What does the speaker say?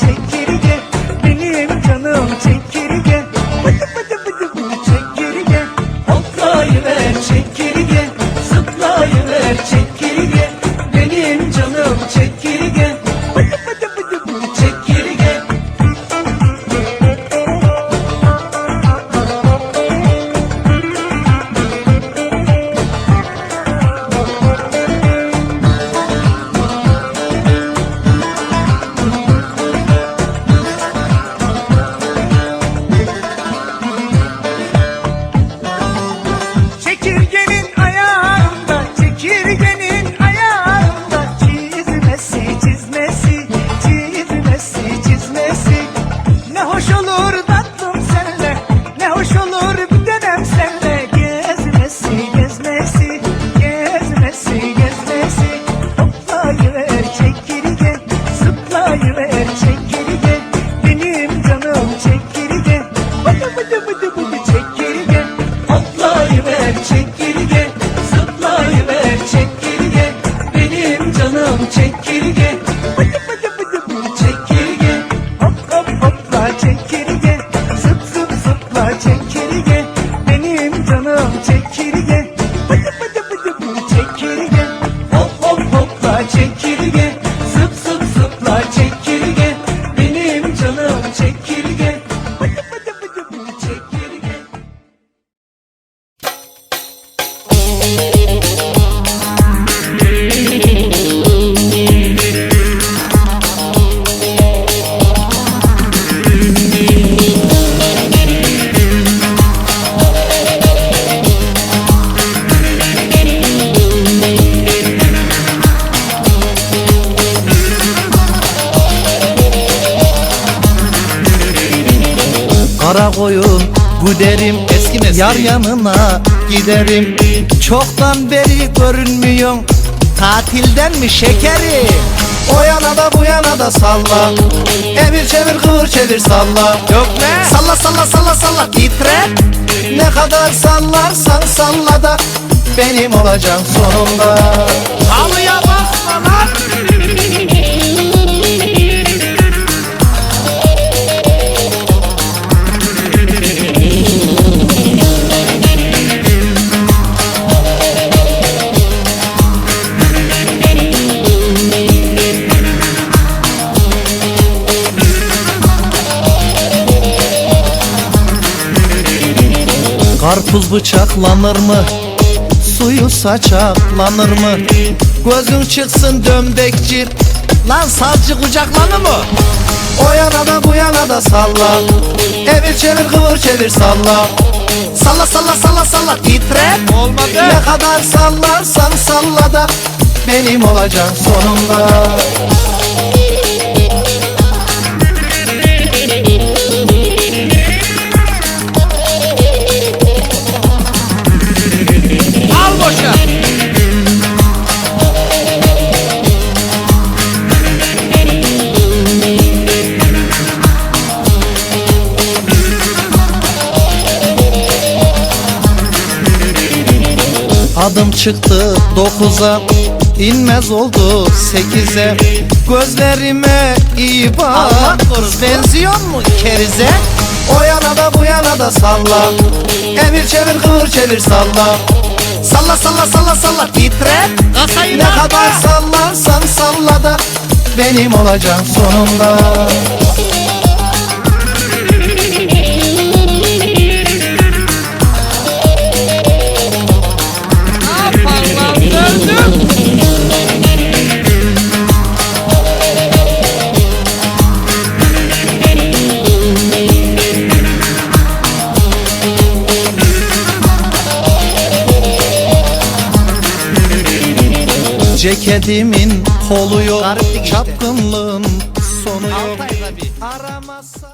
çekirge. Benim canım çekirge. Bıdı bıdı bıdı bıdı çekirge. Hoplayıver çekirge. Zıplayıver çekirge. Benim canım çekirge. çekin Koyun. Güderim Eski mesleği. Yar yanına giderim. Çoktan beri görünmüyorsun. Tatilden mi şekerim O yana da bu yana da salla. Evir çevir kıvır çevir salla. Yok ne? Salla salla salla salla. Titre. Ne kadar sallarsan salla da Benim olacağım sonunda. Halıya Karpuz bıçaklanır mı? Suyu saçaklanır mı? Gözün çıksın dömbekçi Lan savcı kucaklanır mı? O yana da bu yana da salla Evir çevir kıvır çevir salla Salla salla salla salla titre Olmadı. Ne kadar sallarsan salla da Benim olacağım sonunda çıktı dokuza inmez oldu sekize. Gözlerime iyi bak. Benziyor mu kerize? O yana da bu yana da salla. Evir çevir kıvır çevir salla. Salla salla salla salla titre Kasayı Ne kadar sallarsan salla da Benim olacağım sonunda Ceketimin kolu yok Çapkınlığın sonu yok. Aramazsan